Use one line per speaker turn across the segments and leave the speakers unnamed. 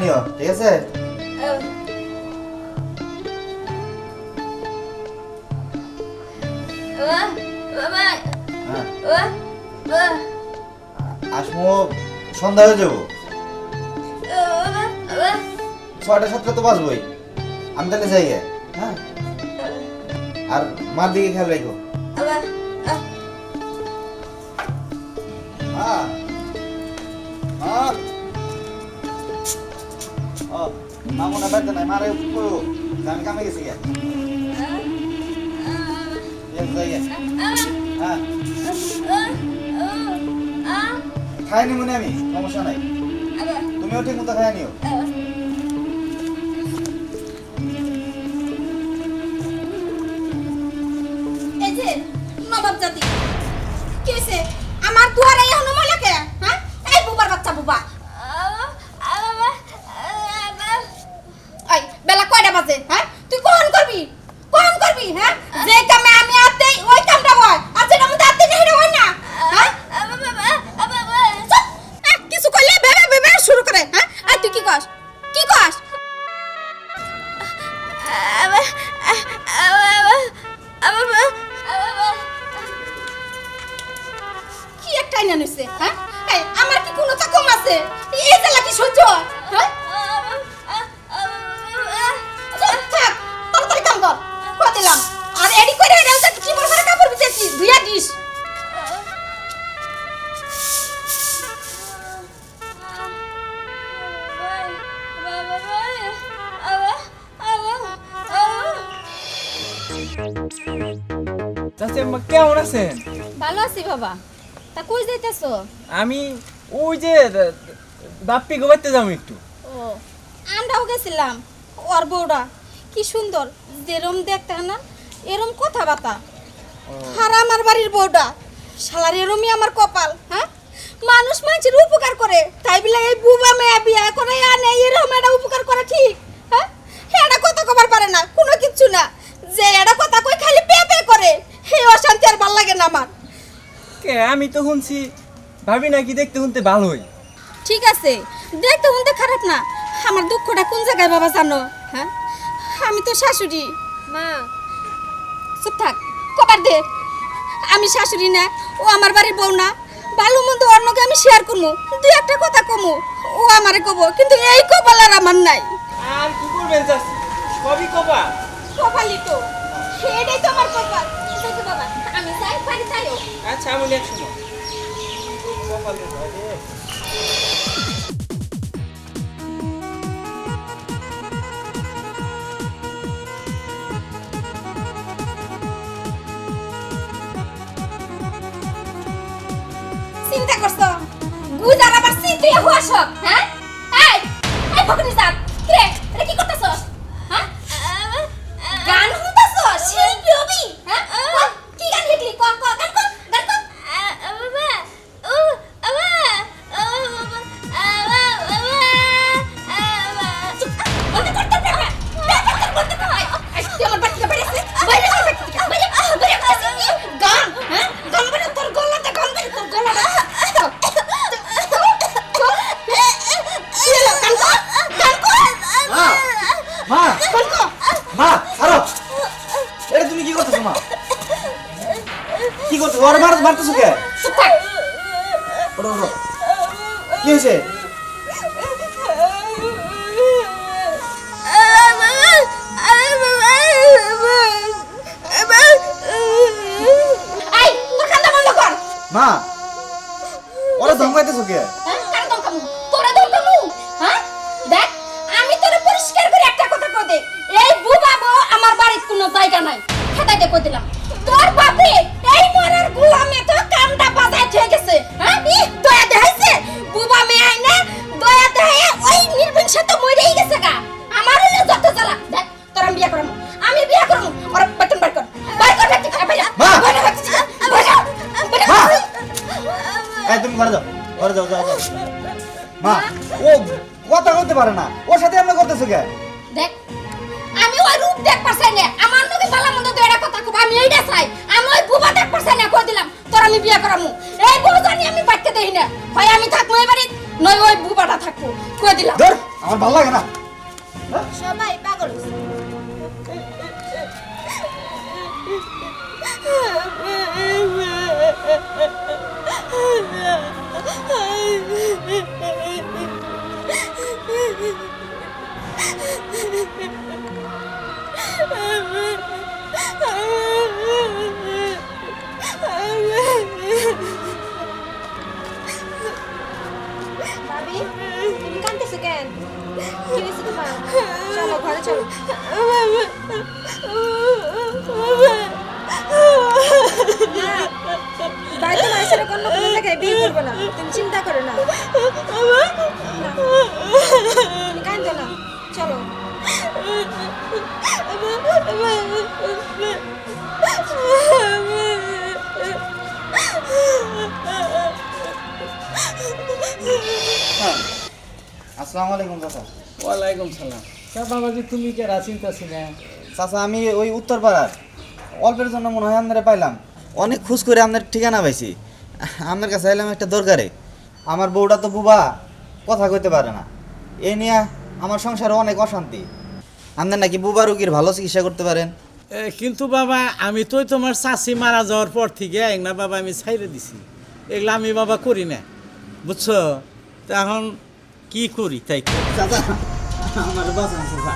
নিও, ঠিক আছে? হ্যাঁ। সন্ধ্যা হয়ে যাব। ছয়টা সাতটা তো বাজবই। আমি তাহলে যাই হ্যাঁ? আর মার দিকে খেয়াল রাখো। মা মা। ও মা মনে বাড়তে নাই মারে কইও আমি কামে গেছি গে এই যাই গে। হ্যাঁ খাইনি মনে আমি সমস্যা নাই তুমিও ঠিক মতো খাই নিও
আমার দুয়ারে এখনও মলাকে হ্যাঁ এই বুবার বাচ্চা বুবা এই বেলা কয়টা বাজে হ্যাঁ তুই কোন করবি কোন করবি হ্যাঁ যে কামে আমি আতেই ওই কামটা হয় মধ্যে আতে হয় না হ্যাঁ কিছু করলে ভেবে ভেবে শুরু করে হ্যাঁ আর তুই কি কস কর দিলাম আর এডি করে এরা যে কি বড় বড় কাপড় বিছেছি ধুইয়া দিস।
চাচি আম্মা কেমন আছেন?
ভালো আছি বাবা। তা কই যাইতেছো?
আমি ওই যে বাপ্পি গোবাইতে যাব একটু।
ও আমরাও গেছিলাম ওর কি সুন্দর যেরম দেখতে না এরম কথাবার্তা। আর আমার বাড়ির বউটা শালার এরমই আমার কপাল হ্যাঁ? মানুষ মানুষের উপকার করে তাই বলে এই বুবা মেয়া বিয়া করে আনে এরকম একটা উপকার করে ঠিক হ্যাঁ? এটা কথা কবার পারে না কোনো কিচ্ছু না। যে এটা কথা কই খালি পে পে করে হে অশান্তি আর ভালো লাগে না আমার।
কে আমি তো শুনছি ভাবি নাকি দেখতে শুনতে ভালোই।
ঠিক আছে দেখতে শুনতে খারাপ না আমার দুঃখটা কোন জায়গায় বাবা জানো? হ্যাঁ? আমি তো শাশুড়ি।
মা।
চুপ থাক কবার দে। আমি শাশুড়ি না ও আমার বাড়ির বউ না। ভালো মন্দ অন্যকে আমি শেয়ার করব দুই একটা কথা কমু। ও আমারে কব কিন্তু এই কপাল আর আমার নাই।
আর কি করবেন সবই কবা
কপালই তো। সেটাই তো আমার কপাল। আছে বাবা আমি যাই বাড়ি যাইও
আচ্ছা আমি এক সময়। কপালে
চিন্তা করছ? গুজার আবার চিন্তাই হওয়া সব হ্যাঁ? থাকব কয়ে দিলাম।
ধর আমার ভালো লাগে না।
সবাই পাগল
ভাবি, তুমি কেন? কি তোমার? ঘরে চলো। সাথে অন্য কোনো জায়গায় বিয়ে করব না। তুমি চিন্তা করো না। তুমি না। চলো।
আসসালামু আলাইকুম চাচা।
ওয়ালাইকুম সালাম। তা বাবাজি তুমি কে রাচিন্তা ছিলে
চাচা আমি ওই উত্তরপাড়ার। অল্পের জন্য মনে হয় আপনারা পাইলাম। অনেক খোঁজ করে আপনার ঠিকানা পাইছি। আপনার কাছে এলাম একটা দরকারে। আমার বউটা তো বুবা কথা কইতে পারে না। এই নিয়ে আমার সংসারে অনেক অশান্তি। আপনার নাকি বুবা রুগীর ভালো চিকিৎসা করতে পারেন?
কিন্তু বাবা আমি তো তোমার চাষি মারা যাওয়ার পর থেকে না বাবা আমি ছাইরে দিছি। এগুলো আমি বাবা করি না। বুঝছ? তা এখন কি করি তাই।
চাচা আমার বাঁচান চাচা।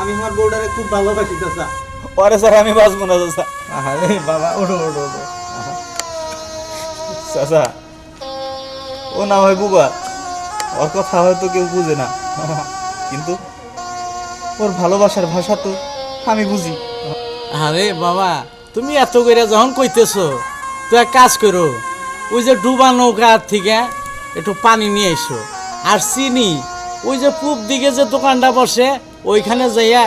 আমি আমার বউটারে খুব ভালোবাসি চাচা। পরে স্যার আমি বাঁচবো না চাচা।
আরে বাবা ওড়ো ওড়ো ওড়ো
চাচা ও না হয় বুবা। ওর কথা হয়তো কেউ বুঝে না। কিন্তু ওর ভালোবাসার ভাষা তো আমি বুঝি।
আরে বাবা তুমি এত করে যখন কইতেছো তো এক কাজ করো ওই যে ডুবা নৌকা থেকে একটু পানি নিয়ে এসো। আর চিনি ওই যে পূব দিকে যে দোকানটা বসে ওইখানে যাইয়া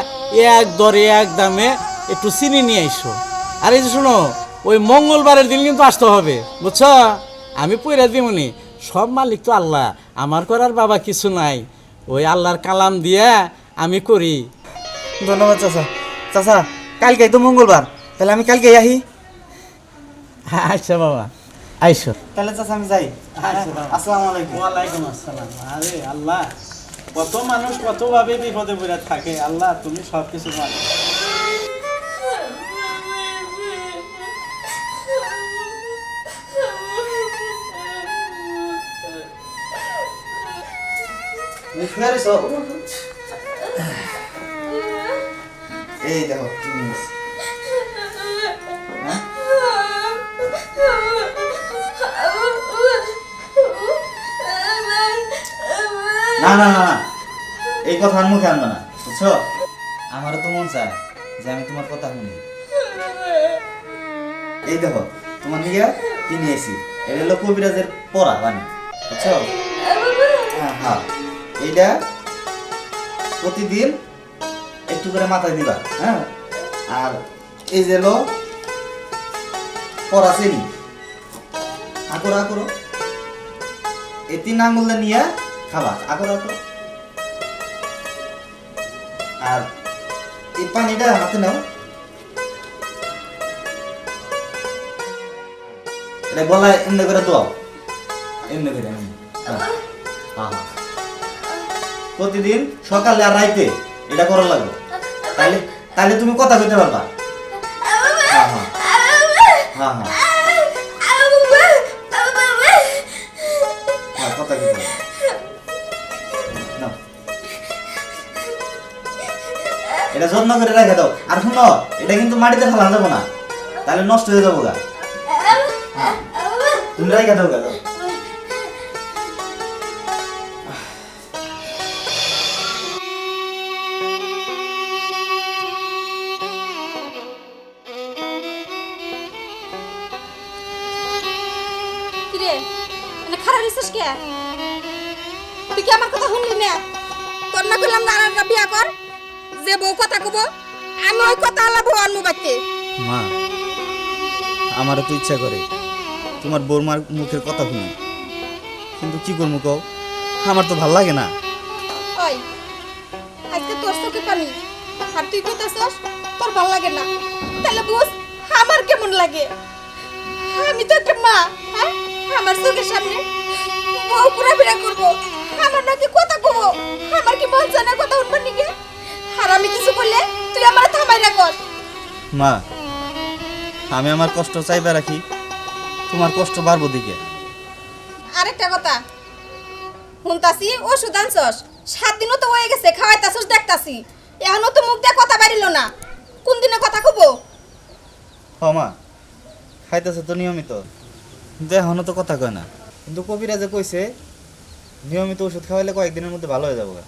এক দরে এক দামে একটু চিনি নিয়ে এসো। আর এই যে শোনো ওই মঙ্গলবারের দিন কিন্তু আসতে হবে বুঝছ? আমি পইরা দিমনি। সব মালিক তো আল্লাহ আমার করার বাবা কিছু নাই। ওই আল্লাহর কালাম দিয়ে আমি করি।
ধন্যবাদ চাচা। চাচা কালকে তো মঙ্গলবার তাহলে আমি কালকে আহি।
আচ্ছা বাবা। আইসো।
তাহলে চাচা আমি যাই। আসসালামু আলাইকুম।
ওয়ালাইকুম আসসালাম। আরে আল্লাহ কত মানুষ কত ভাবে বিপদে পড়ে থাকে। আল্লাহ তুমি সব কিছু জানো?
এই দেখো কি জিনিস। না না না এই কথা আর মুখে আনবে না, বুঝছ? আমারও তো মন চায় যে আমি তোমার কথা শুনি। এই দেখো, তোমার নিয়ে কি নিয়েছি এটা হলো কবিরাজের পড়া বাণী বুঝছ? হ্যাঁ হ্যাঁ। এইটা প্রতিদিন একটু করে মাথায় দিবা হ্যাঁ? আর এই যে হলো পড়া চেনি আকর আকরো এই তিন আঙ্গুল নিয়ে খাবা আকর আকর আর এই পানিটা হাতে নাও। এটা এমনি করে দোয়াও। এমনি করে হ্যাঁ। প্রতিদিন সকালে আর রাইতে এটা করা লাগবে। তাহলে তাহলে তুমি কথা কইতে পারবা। হ্যাঁ হ্যাঁ। হ্যাঁ হ্যাঁ। এটা যত্ন করে রেখে দাও। আর শুনো, এটা কিন্তু মাটিতে ফেলা যাব না। তাহলে নষ্ট হয়ে যাব গা। তুমি রেখে দাও গা
তুই কি আমার কথা শুনলি না? তোর না কইলাম না আর বিয়া কর। যে বউ কথা কব আমি ওই কথা আলা বউ আনমু বাইতে
মা আমারও তো ইচ্ছা করে তোমার বৌমার মুখের কথা শুনে। কিন্তু কি করব কও? আমার তো ভালো লাগে না।
ওই আজকে তোর চোখে পানি আর তুই কইতাছস তোর ভালো লাগে না। তাহলে বুঝ আমার কেমন লাগে? আমি তো একটা মা হ্যাঁ? আমার চোখের সামনে বউ ঘোরাফেরা করব আমার নাকি কথা কব। আমার কি মন চায় না কথা উঠবার নিকে আর আমি কিছু বললে তুই আমার থামাই রাখস
মা আমি আমার কষ্ট চাইবে রাখি তোমার কষ্ট বাড়বো দিকে।
আরেকটা কথা শুনতাছি ওষুধ আনছস সাত দিনও তো হয়ে গেছে খাওয়াইতাছস দেখতাছি। এখনও তো মুখ দিয়ে কথা বাড়িল না। কোন দিনে কথা কব?
হ মা খাইতেছে তো নিয়মিত কিন্তু এখনও তো কথা কয় না। কিন্তু কবিরাজে কইছে নিয়মিত ওষুধ খাওয়াইলে কয়েকদিনের মধ্যে ভালো হয়ে যাব গা।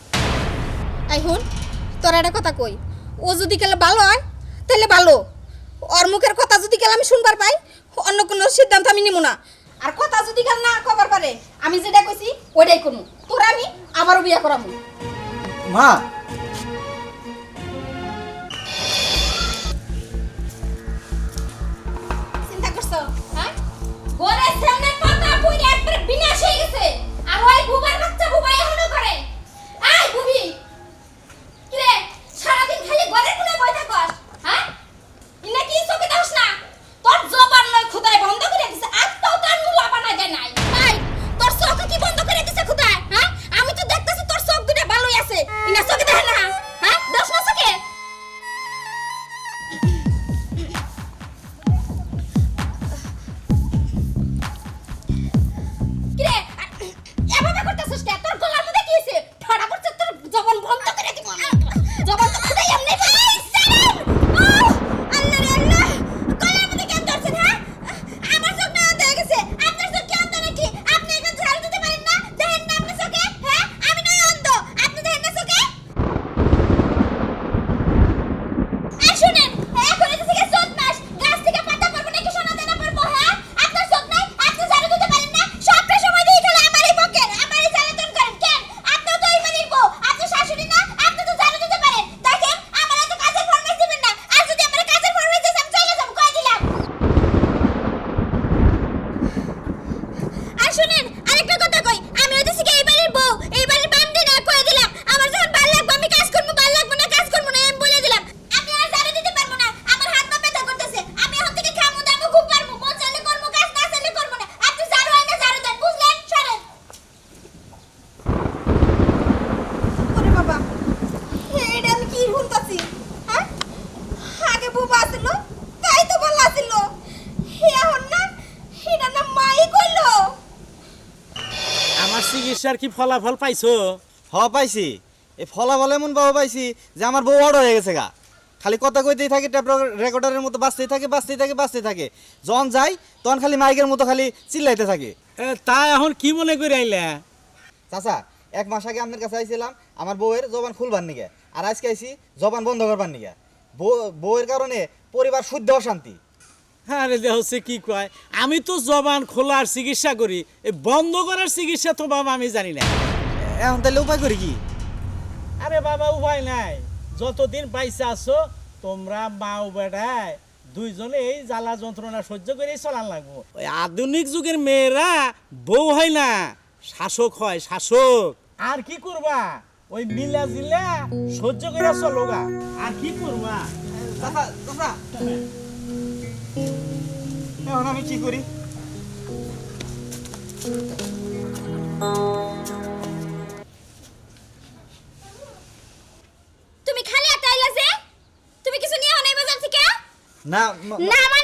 তোর একটা কথা কই? ও যদি গেলে ভালো হয়, তাহলে ভালো। ওর মুখের কথা যদি গেলে আমি শুনবার পাই, অন্য কোনো সিদ্ধান্ত আমি নিব না। আর কথা যদি গেল না কবার পারে, আমি যেটা কইছি, ওইটাই করব তোর আমি আবারও বিয়া করাবো
মা
চিকিৎসার কি ফলাফল পাইছো?
হ পাইছি। এই ফলাফল এমন ভাবে পাইছি যে আমার বউ অর্ডার হয়ে গেছে গা খালি কথা কইতেই থাকে ট্যাপ রেকর্ডারের মতো বাঁচতেই থাকে বাঁচতেই থাকে বাঁচতেই থাকে। যখন যাই তখন খালি মাইকের মতো খালি চিল্লাইতে থাকে।
তা এখন কি মনে করে আইলা?
চাচা এক মাস আগে আপনার কাছে আইছিলাম আমার বউয়ের জবান খুলবার নিগে। আর আজকে আইছি জবান বন্ধ করবার নিগে। বউ- বউয়ের কারণে পরিবার শুদ্ধ অশান্তি।
হ্যাঁ রে হচ্ছে কি কয়? আমি তো জবান খোলার চিকিৎসা করি। এই বন্ধ করার চিকিৎসা তো বাবা আমি জানি না।
এখন তাহলে উপায় করি কি?
আরে বাবা উপায় নাই। যতদিন পাইছে আছো তোমরা মা বেড়ায় দুইজনে এই জ্বালা যন্ত্রণা সহ্য করেই চলান লাগবো। ওই আধুনিক যুগের মেয়েরা বউ হয় না শাসক হয় শাসক। আর কি করবা? ওই মিলা জিলা সহ্য করে চলো গা। আর কি করবা?
চাচা চাচা এখন আমি কি করি?
তুমি খালি একটা আইলা যে? তুমি কিছু নিয়ে নাই বাজার থেকে?
না
না মানে